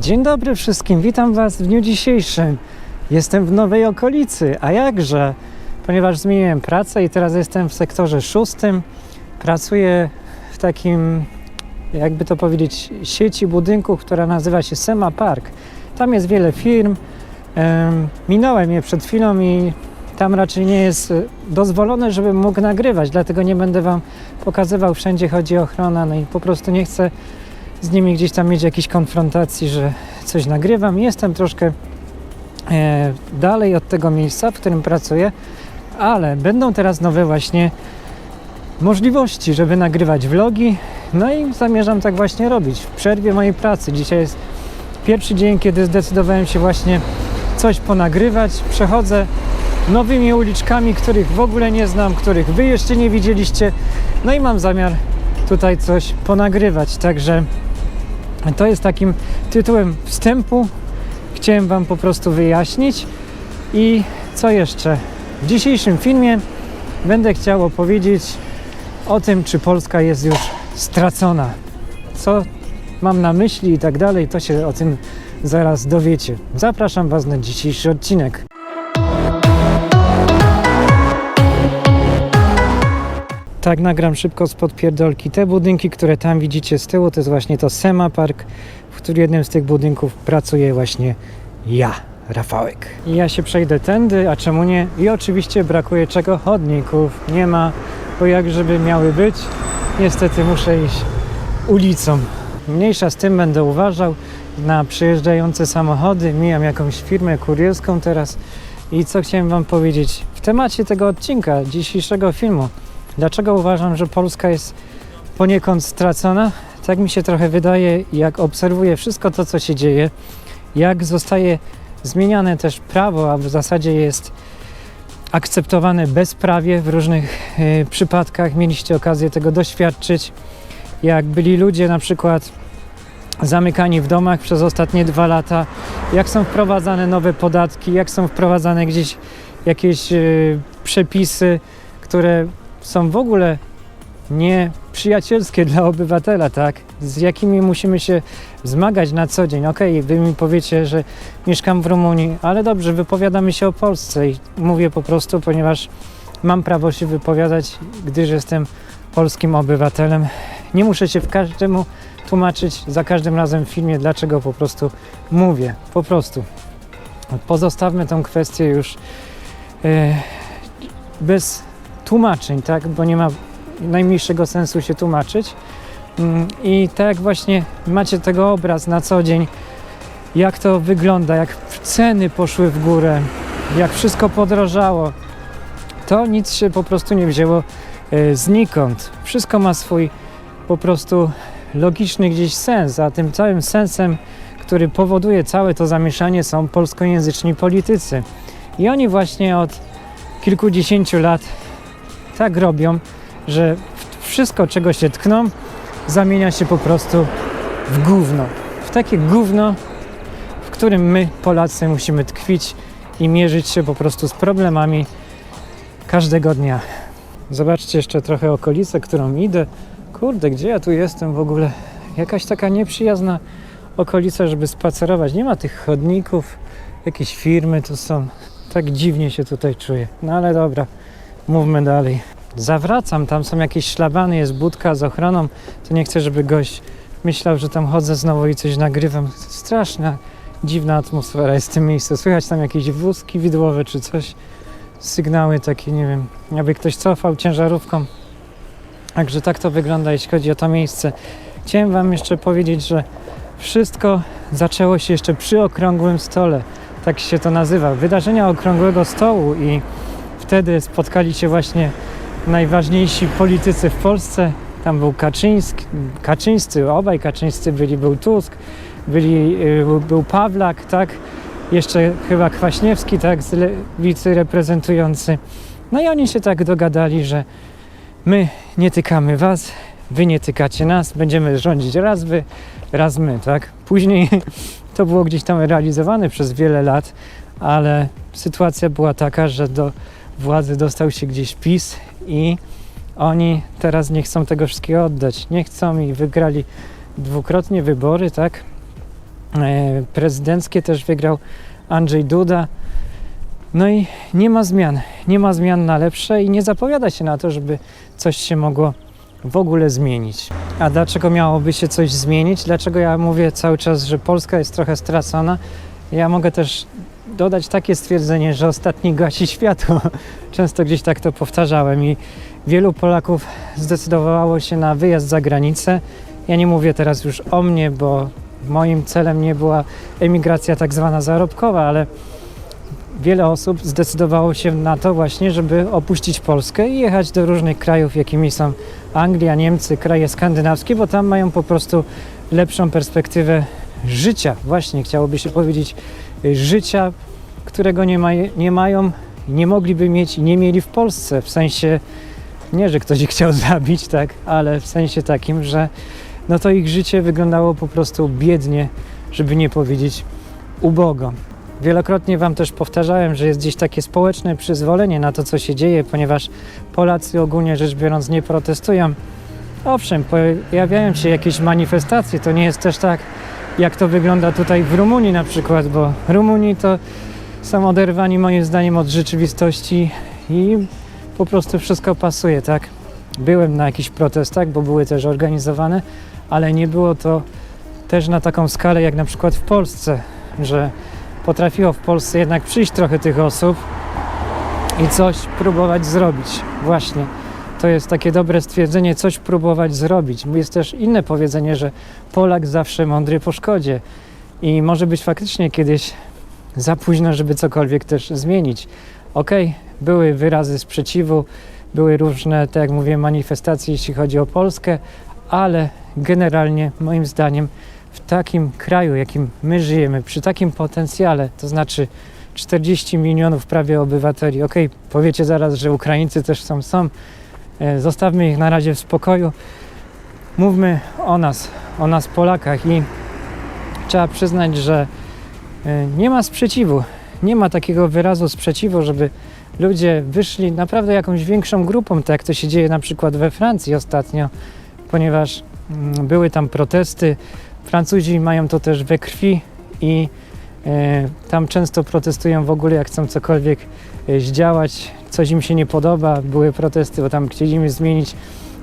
Dzień dobry wszystkim, witam Was w dniu dzisiejszym. Jestem w nowej okolicy, a jakże? Ponieważ zmieniłem pracę i teraz jestem w sektorze szóstym. Pracuję w takim, jakby to powiedzieć, sieci budynków, która nazywa się Sema Park. Tam jest wiele firm. Em, Minąłem je przed chwilą i tam raczej nie jest e, dozwolone, żebym mógł nagrywać, dlatego nie będę Wam pokazywał. Wszędzie chodzi o ochronę, no i po prostu nie chcę z nimi gdzieś tam mieć jakiejś konfrontacji, że coś nagrywam. Jestem troszkę e, dalej od tego miejsca, w którym pracuję, ale będą teraz nowe właśnie możliwości, żeby nagrywać vlogi. No i zamierzam tak właśnie robić w przerwie mojej pracy. Dzisiaj jest pierwszy dzień, kiedy zdecydowałem się właśnie coś ponagrywać. Przechodzę nowymi uliczkami, których w ogóle nie znam, których wy jeszcze nie widzieliście. No i mam zamiar tutaj coś ponagrywać. Także to jest takim tytułem wstępu. Chciałem Wam po prostu wyjaśnić. I co jeszcze? W dzisiejszym filmie będę chciał opowiedzieć o tym, czy Polska jest już stracona. Co mam na myśli i tak dalej, to się o tym zaraz dowiecie. Zapraszam Was na dzisiejszy odcinek. Tak, nagram szybko z podpierdolki. Te budynki, które tam widzicie z tyłu, to jest właśnie to Sema Park, w którym jednym z tych budynków pracuję właśnie ja, Rafałek. I ja się przejdę tędy, a czemu nie? I oczywiście brakuje czego? Chodników. Nie ma, bo jak żeby miały być, niestety muszę iść ulicą. Mniejsza z tym będę uważał na przyjeżdżające samochody. Mijam jakąś firmę kurierską teraz. I co chciałem Wam powiedzieć w temacie tego odcinka, dzisiejszego filmu. Dlaczego uważam, że Polska jest poniekąd stracona? Tak mi się trochę wydaje, jak obserwuję wszystko to, co się dzieje, jak zostaje zmieniane też prawo, a w zasadzie jest akceptowane bezprawie w różnych e, przypadkach. Mieliście okazję tego doświadczyć, jak byli ludzie na przykład zamykani w domach przez ostatnie dwa lata, jak są wprowadzane nowe podatki, jak są wprowadzane gdzieś jakieś e, przepisy, które są w ogóle nieprzyjacielskie dla obywatela, tak? Z jakimi musimy się zmagać na co dzień. Okej, wy mi powiecie, że mieszkam w Rumunii, ale dobrze, wypowiadamy się o Polsce i mówię po prostu, ponieważ mam prawo się wypowiadać, gdyż jestem polskim obywatelem. Nie muszę się w każdemu tłumaczyć za każdym razem w filmie, dlaczego po prostu mówię. Po prostu. Pozostawmy tą kwestię już e, bez tłumaczeń, tak? Bo nie ma najmniejszego sensu się tłumaczyć. Mm, I tak właśnie macie tego obraz na co dzień, jak to wygląda, jak ceny poszły w górę, jak wszystko podrożało, to nic się po prostu nie wzięło e, znikąd. Wszystko ma swój po prostu logiczny gdzieś sens, a tym całym sensem, który powoduje całe to zamieszanie są polskojęzyczni politycy. I oni właśnie od kilkudziesięciu lat tak robią, że wszystko, czego się tkną, zamienia się po prostu w gówno. W takie gówno, w którym my, Polacy, musimy tkwić i mierzyć się po prostu z problemami każdego dnia. Zobaczcie jeszcze trochę okolicę, którą idę. Kurde, gdzie ja tu jestem w ogóle? Jakaś taka nieprzyjazna okolica, żeby spacerować. Nie ma tych chodników, jakieś firmy tu są. Tak dziwnie się tutaj czuję. No ale dobra, mówmy dalej. Zawracam, tam są jakieś szlabany, jest budka z ochroną. To nie chcę, żeby gość myślał, że tam chodzę znowu i coś nagrywam. Straszna, dziwna atmosfera jest w tym miejscu. Słychać tam jakieś wózki widłowe czy coś. Sygnały takie, nie wiem, jakby ktoś cofał ciężarówką. Także tak to wygląda, jeśli chodzi o to miejsce. Chciałem Wam jeszcze powiedzieć, że wszystko zaczęło się jeszcze przy okrągłym stole. Tak się to nazywa. Wydarzenia okrągłego stołu i wtedy spotkali się właśnie najważniejsi politycy w Polsce. Tam był Kaczyński, Kaczyńscy, obaj Kaczyńscy byli, był Tusk, byli, y, był Pawlak, tak? Jeszcze chyba Kwaśniewski, tak, z lewicy reprezentujący. No i oni się tak dogadali, że my nie tykamy was, wy nie tykacie nas, będziemy rządzić raz wy, raz my, tak? Później to było gdzieś tam realizowane przez wiele lat, ale sytuacja była taka, że do władzy dostał się gdzieś PiS i oni teraz nie chcą tego wszystkiego oddać. Nie chcą i wygrali dwukrotnie wybory, tak? E, prezydenckie też wygrał Andrzej Duda. No i nie ma zmian. Nie ma zmian na lepsze i nie zapowiada się na to, żeby coś się mogło w ogóle zmienić. A dlaczego miałoby się coś zmienić? Dlaczego ja mówię cały czas, że Polska jest trochę stracona? Ja mogę też dodać takie stwierdzenie, że ostatni gasi światło. Często gdzieś tak to powtarzałem i wielu Polaków zdecydowało się na wyjazd za granicę. Ja nie mówię teraz już o mnie, bo moim celem nie była emigracja tak zwana zarobkowa, ale wiele osób zdecydowało się na to właśnie, żeby opuścić Polskę i jechać do różnych krajów, jakimi są Anglia, Niemcy, kraje skandynawskie, bo tam mają po prostu lepszą perspektywę życia. Właśnie chciałoby się powiedzieć życia, którego nie, ma, nie mają, nie mogliby mieć i nie mieli w Polsce. W sensie nie, że ktoś ich chciał zabić, tak, ale w sensie takim, że no to ich życie wyglądało po prostu biednie, żeby nie powiedzieć ubogo. Wielokrotnie Wam też powtarzałem, że jest gdzieś takie społeczne przyzwolenie na to, co się dzieje, ponieważ Polacy ogólnie rzecz biorąc nie protestują. Owszem, pojawiają się jakieś manifestacje, to nie jest też tak, jak to wygląda tutaj w Rumunii na przykład, bo Rumuni to są oderwani moim zdaniem od rzeczywistości i po prostu wszystko pasuje, tak? Byłem na jakichś protestach, bo były też organizowane, ale nie było to też na taką skalę jak na przykład w Polsce, że potrafiło w Polsce jednak przyjść trochę tych osób i coś próbować zrobić. Właśnie. To jest takie dobre stwierdzenie, coś próbować zrobić. Jest też inne powiedzenie, że Polak zawsze mądry po szkodzie. I może być faktycznie kiedyś za późno, żeby cokolwiek też zmienić. Okej, były wyrazy sprzeciwu, były różne, tak jak mówię, manifestacje, jeśli chodzi o Polskę, ale generalnie moim zdaniem w takim kraju, jakim my żyjemy, przy takim potencjale, to znaczy 40 milionów prawie obywateli. Ok, powiecie zaraz, że Ukraińcy też są, są. E, Zostawmy ich na razie w spokoju. Mówmy o nas, o nas Polakach i trzeba przyznać, że e, nie ma sprzeciwu. Nie ma takiego wyrazu sprzeciwu, żeby ludzie wyszli naprawdę jakąś większą grupą, tak jak to się dzieje na przykład we Francji ostatnio, ponieważ mm, były tam protesty. Francuzi mają to też we krwi i e, tam często protestują w ogóle, jak chcą cokolwiek zdziałać, coś im się nie podoba. Były protesty, bo tam chcieliśmy zmienić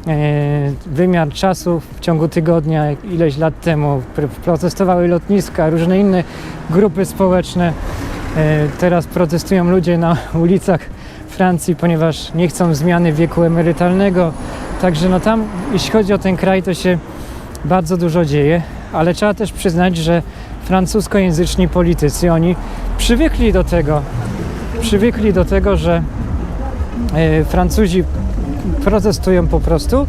e, wymiar czasu w ciągu tygodnia, ileś lat temu. Pr- Protestowały lotniska, różne inne grupy społeczne. E, Teraz protestują ludzie na ulicach Francji, ponieważ nie chcą zmiany wieku emerytalnego. Także no tam, jeśli chodzi o ten kraj, to się bardzo dużo dzieje, ale trzeba też przyznać, że francuskojęzyczni politycy, oni przywykli do tego, przywykli do tego, że Francuzi protestują po prostu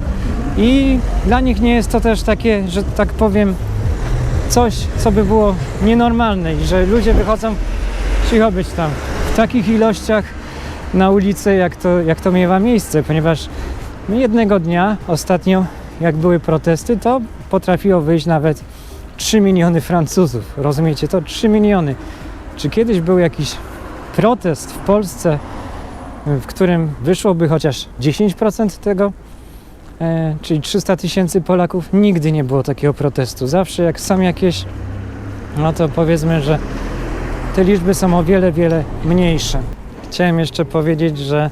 i dla nich nie jest to też takie, że tak powiem, coś, co by było nienormalne i że ludzie wychodzą cicho być tam w takich ilościach na ulicę, jak to, jak to miewa miejsce, ponieważ jednego dnia ostatnio, jak były protesty, to potrafiło wyjść nawet 3 miliony Francuzów. Rozumiecie to? 3 miliony. Czy kiedyś był jakiś protest w Polsce, w którym wyszłoby chociaż 10% tego? E, czyli 300 tysięcy Polaków? Nigdy nie było takiego protestu. Zawsze jak są jakieś, no to powiedzmy, że te liczby są o wiele, wiele mniejsze. Chciałem jeszcze powiedzieć, że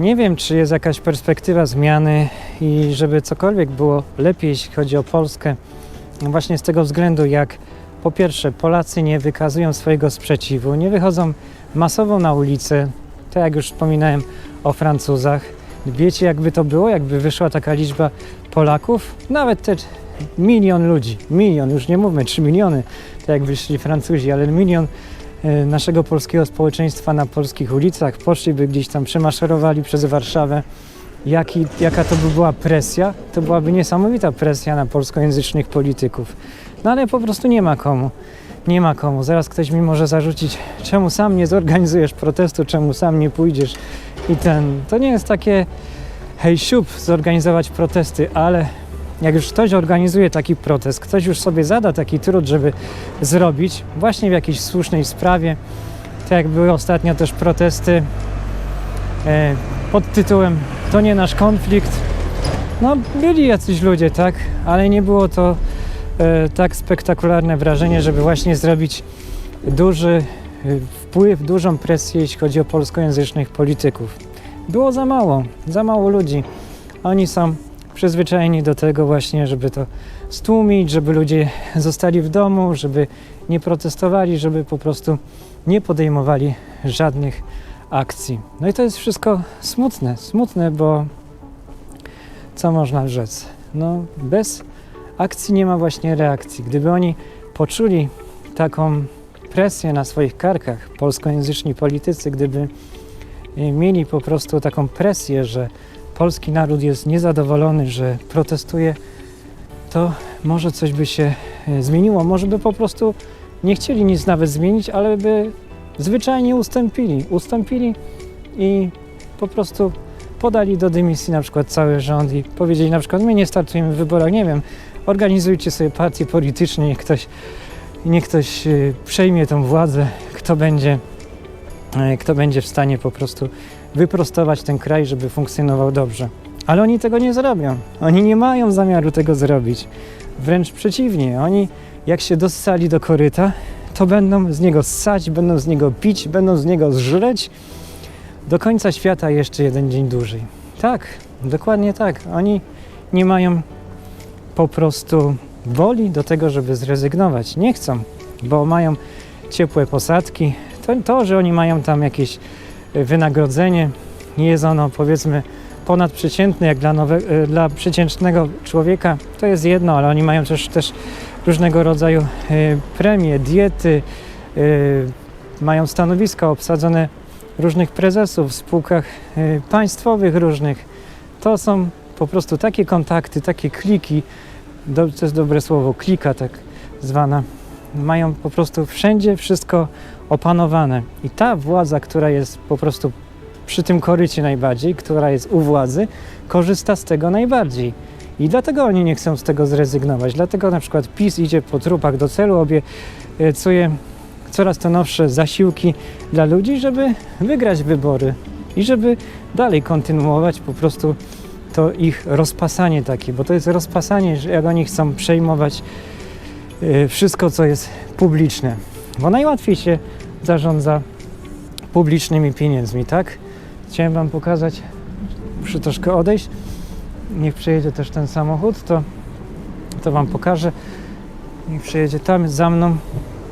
nie wiem, czy jest jakaś perspektywa zmiany i żeby cokolwiek było lepiej, jeśli chodzi o Polskę. Właśnie z tego względu, jak po pierwsze Polacy nie wykazują swojego sprzeciwu, nie wychodzą masowo na ulicę, tak jak już wspominałem o Francuzach. Wiecie, jakby to było, jakby wyszła taka liczba Polaków, nawet te milion ludzi, milion, już nie mówmy 3 miliony, tak jak wyszli Francuzi, ale milion e, naszego polskiego społeczeństwa na polskich ulicach, poszliby gdzieś tam, przemaszerowali przez Warszawę. Jaki, jaka to by była presja? To byłaby niesamowita presja na polskojęzycznych polityków. No ale po prostu nie ma komu. Nie ma komu. Zaraz ktoś mi może zarzucić, czemu sam nie zorganizujesz protestu, czemu sam nie pójdziesz i ten. To nie jest takie hej siup zorganizować protesty, ale jak już ktoś organizuje taki protest, ktoś już sobie zada taki trud, żeby zrobić właśnie w jakiejś słusznej sprawie, tak jak były ostatnio też protesty e, pod tytułem To nie nasz konflikt. No, byli jacyś ludzie, tak, ale nie było to tak spektakularne wrażenie, żeby właśnie zrobić duży e, wpływ, dużą presję, jeśli chodzi o polskojęzycznych polityków. Było za mało, za mało ludzi. Oni są przyzwyczajeni do tego właśnie, żeby to stłumić, żeby ludzie zostali w domu, żeby nie protestowali, żeby po prostu nie podejmowali żadnych akcji. No i to jest wszystko smutne, smutne, bo co można rzec? No, bez akcji nie ma właśnie reakcji. Gdyby oni poczuli taką presję na swoich karkach, polskojęzyczni politycy, gdyby e, mieli po prostu taką presję, że polski naród jest niezadowolony, że protestuje, to może coś by się e, zmieniło. Może by po prostu nie chcieli nic nawet zmienić, ale by zwyczajnie ustąpili. Ustąpili i po prostu podali do dymisji na przykład cały rząd i powiedzieli na przykład my nie startujemy w wyborach, nie wiem, organizujcie sobie partie polityczne, niech ktoś, niech ktoś y, przejmie tą władzę, kto będzie, e, kto będzie w stanie po prostu wyprostować ten kraj, żeby funkcjonował dobrze. Ale oni tego nie zrobią. Oni nie mają zamiaru tego zrobić. Wręcz przeciwnie, oni jak się dossali do koryta, to będą z niego ssać, będą z niego pić, będą z niego zżreć do końca świata jeszcze jeden dzień dłużej. Tak, dokładnie tak. Oni nie mają po prostu woli do tego, żeby zrezygnować. Nie chcą, bo mają ciepłe posadki. To, to że oni mają tam jakieś e, wynagrodzenie, nie jest ono powiedzmy ponadprzeciętne jak dla, nowe, e, dla przeciętnego człowieka, to jest jedno, ale oni mają też, też różnego rodzaju e, premie, diety, mają stanowiska obsadzone różnych prezesów w spółkach państwowych różnych. To są po prostu takie kontakty, takie kliki, to jest dobre słowo, klika tak zwana, mają po prostu wszędzie wszystko opanowane. I ta władza, która jest po prostu przy tym korycie najbardziej, która jest u władzy, korzysta z tego najbardziej. I dlatego oni nie chcą z tego zrezygnować. Dlatego na przykład PiS idzie po trupach do celu, obiecuje coraz to nowsze zasiłki dla ludzi, żeby wygrać wybory i żeby dalej kontynuować po prostu to ich rozpasanie takie, bo to jest rozpasanie, że jak oni chcą przejmować y, wszystko, co jest publiczne. Bo najłatwiej się zarządza publicznymi pieniędzmi, tak? Chciałem Wam pokazać, muszę troszkę odejść, niech przejedzie też ten samochód, to, to Wam pokażę. Niech przejedzie tam za mną.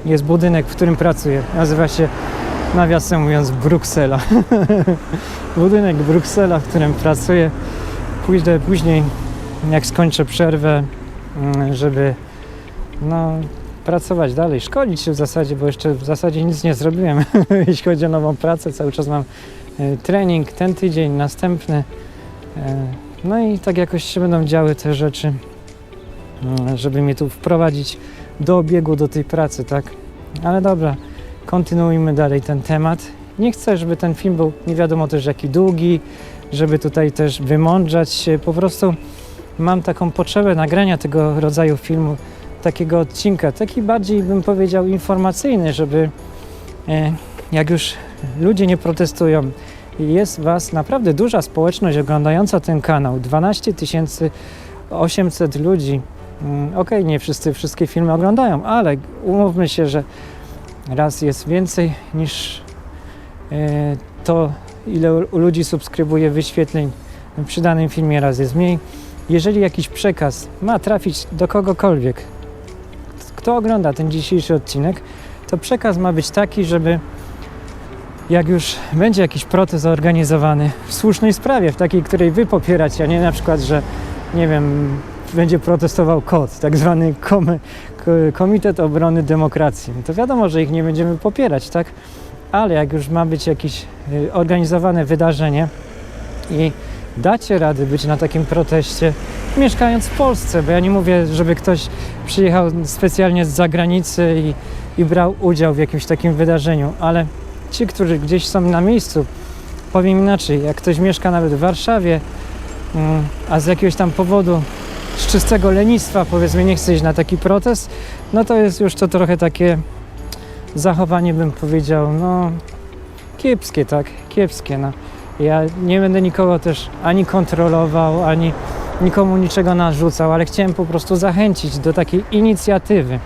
Jest budynek, w którym pracuję. Nazywa się, nawiasem mówiąc, Bruksela. budynek Bruksela, w którym pracuję. Pójdę później, jak skończę przerwę, mm, żeby no, pracować dalej, szkolić się w zasadzie, bo jeszcze w zasadzie nic nie zrobiłem, jeśli chodzi o nową pracę. Cały czas mam e, trening, ten tydzień, następny. E, No i tak jakoś się będą działy te rzeczy, mm, żeby mnie tu wprowadzić do obiegu, do tej pracy, tak? Ale dobra, kontynuujmy dalej ten temat. Nie chcę, żeby ten film był nie wiadomo też jaki długi, żeby tutaj też wymądrzać się. Po prostu mam taką potrzebę nagrania tego rodzaju filmu, takiego odcinka, taki bardziej bym powiedział informacyjny, żeby e, jak już ludzie nie protestują, jest Was naprawdę duża społeczność oglądająca ten kanał, 12 800 ludzi. Mm, Okej, nie wszyscy wszystkie filmy oglądają, ale umówmy się, że raz jest więcej niż to, ile u ludzi subskrybuje wyświetleń przy danym filmie, raz jest mniej. Jeżeli jakiś przekaz ma trafić do kogokolwiek, kto ogląda ten dzisiejszy odcinek, to przekaz ma być taki, żeby jak już będzie jakiś protest zorganizowany w słusznej sprawie, w takiej, której wy popieracie, a nie na przykład, że nie wiem, będzie protestował KOT, tak zwany Komitet Obrony Demokracji. To wiadomo, że ich nie będziemy popierać, tak? Ale jak już ma być jakieś y, organizowane wydarzenie i dacie rady być na takim proteście, mieszkając w Polsce, bo ja nie mówię, żeby ktoś przyjechał specjalnie z zagranicy i, i brał udział w jakimś takim wydarzeniu, ale ci, którzy gdzieś są na miejscu, powiem inaczej, jak ktoś mieszka nawet w Warszawie, mm, a z jakiegoś tam powodu z czystego lenistwa powiedzmy nie chce iść na taki protest, no to jest już to trochę takie zachowanie bym powiedział, no kiepskie, tak, kiepskie, no. Ja nie będę nikogo też ani kontrolował, ani nikomu niczego narzucał, ale chciałem po prostu zachęcić do takiej inicjatywy.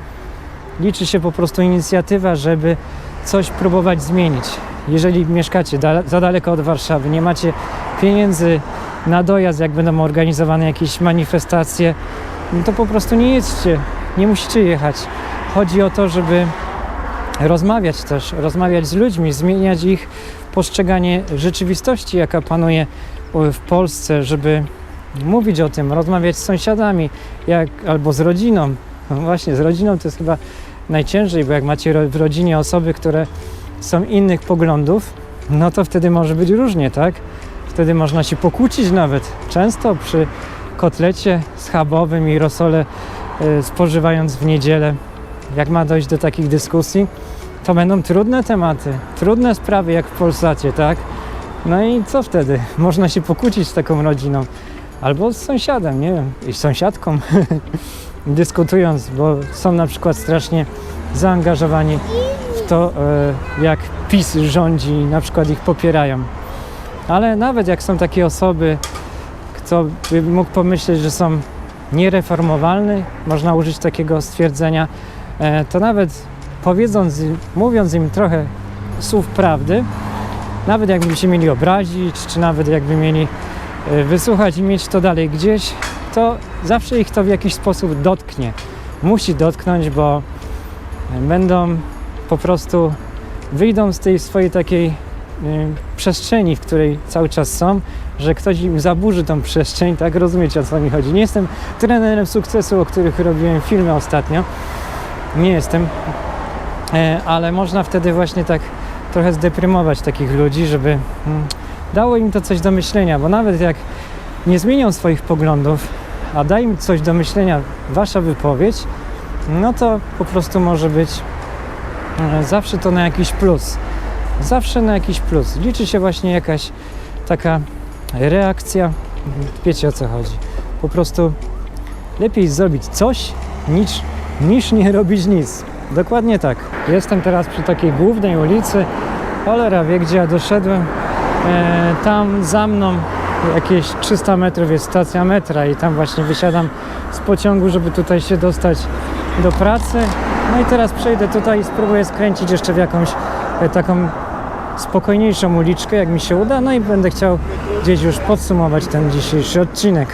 Liczy się po prostu inicjatywa, żeby coś próbować zmienić. Jeżeli mieszkacie da- za daleko od Warszawy, nie macie pieniędzy na dojazd, jak będą organizowane jakieś manifestacje, no to po prostu nie jedźcie, nie musicie jechać. Chodzi o to, żeby rozmawiać też, rozmawiać z ludźmi, zmieniać ich postrzeganie rzeczywistości, jaka panuje w Polsce, żeby mówić o tym, rozmawiać z sąsiadami jak, albo z rodziną. No właśnie, z rodziną to jest chyba najciężej, bo jak macie w rodzinie osoby, które są innych poglądów, no to wtedy może być różnie, tak? Wtedy można się pokłócić nawet. Często przy kotlecie schabowym i rosole y, spożywając w niedzielę, jak ma dojść do takich dyskusji, to będą trudne tematy, trudne sprawy jak w Polsacie, tak? No i co wtedy? Można się pokłócić z taką rodziną. Albo z sąsiadem, nie wiem, i sąsiadką, dyskutując, bo są na przykład strasznie zaangażowani w to, e, jak PiS rządzi i na przykład ich popierają. Ale nawet jak są takie osoby, kto by mógł pomyśleć, że są niereformowalne, można użyć takiego stwierdzenia, to nawet powiedząc, mówiąc im trochę słów prawdy, nawet jakby się mieli obrazić, czy nawet jakby mieli e, wysłuchać i mieć to dalej gdzieś, to zawsze ich to w jakiś sposób dotknie. Musi dotknąć, bo będą po prostu wyjdą z tej swojej takiej y, przestrzeni, w której cały czas są, że ktoś im zaburzy tą przestrzeń, tak? Rozumiecie o co mi chodzi. Nie jestem trenerem sukcesu, o których robiłem filmy ostatnio. Nie jestem, e, ale można wtedy właśnie tak trochę zdeprymować takich ludzi, żeby mm, dało im to coś do myślenia, bo nawet jak nie zmienią swoich poglądów, a da im coś do myślenia wasza wypowiedź, no to po prostu może być e, zawsze to na jakiś plus. Zawsze na jakiś plus. Liczy się właśnie jakaś taka reakcja. Wiecie o co chodzi. Po prostu lepiej zrobić coś niż, niż nie robić nic. Dokładnie tak. Jestem teraz przy takiej głównej ulicy. Cholera wie gdzie ja doszedłem. E, tam za mną jakieś 300 metrów jest stacja metra i tam właśnie wysiadam z pociągu, żeby tutaj się dostać do pracy. No i teraz przejdę tutaj i spróbuję skręcić jeszcze w jakąś e, taką spokojniejszą uliczkę, jak mi się uda. No i będę chciał gdzieś już podsumować ten dzisiejszy odcinek.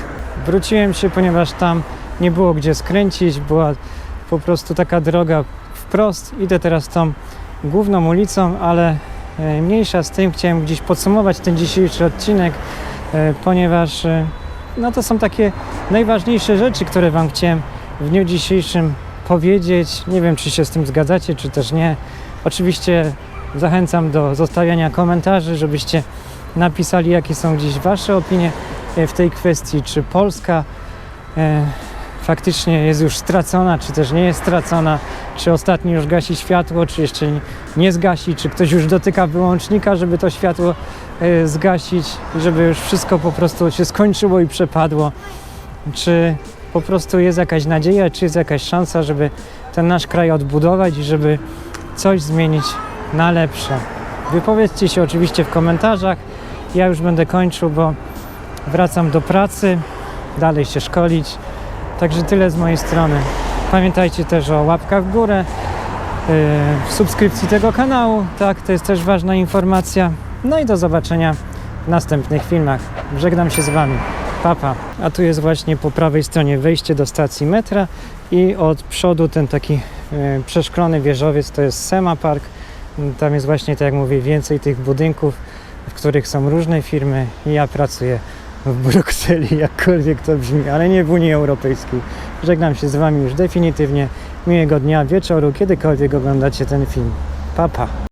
Wróciłem się, ponieważ tam nie było gdzie skręcić, była po prostu taka droga wprost. Idę teraz tą główną ulicą, ale e, mniejsza z tym, chciałem gdzieś podsumować ten dzisiejszy odcinek, e, ponieważ e, no to są takie najważniejsze rzeczy, które Wam chciałem w dniu dzisiejszym powiedzieć. Nie wiem, czy się z tym zgadzacie, czy też nie. Oczywiście zachęcam do zostawiania komentarzy, żebyście napisali, jakie są dziś Wasze opinie w tej kwestii, czy Polska faktycznie jest już stracona, czy też nie jest stracona, czy ostatni już gasi światło, czy jeszcze nie- zgasi, czy ktoś już dotyka wyłącznika, żeby to światło e, zgasić, żeby już wszystko po prostu się skończyło i przepadło, czy po prostu jest jakaś nadzieja, czy jest jakaś szansa, żeby ten nasz kraj odbudować i żeby coś zmienić na lepsze. Wypowiedzcie się oczywiście w komentarzach. Ja już będę kończył, bo wracam do pracy, dalej się szkolić. Także tyle z mojej strony. Pamiętajcie też o łapkach w górę, yy, w subskrypcji tego kanału. Tak, to jest też ważna informacja. No i do zobaczenia w następnych filmach. Żegnam się z Wami. Papa. A tu jest właśnie po prawej stronie wejście do stacji metra i od przodu ten taki e, przeszklony wieżowiec to jest Sema Park. Tam jest właśnie, tak jak mówię, więcej tych budynków, w których są różne firmy i ja pracuję w Brukseli, jakkolwiek to brzmi, ale nie w Unii Europejskiej. Żegnam się z Wami już definitywnie. Miłego dnia, wieczoru, kiedykolwiek oglądacie ten film. Papa. Pa.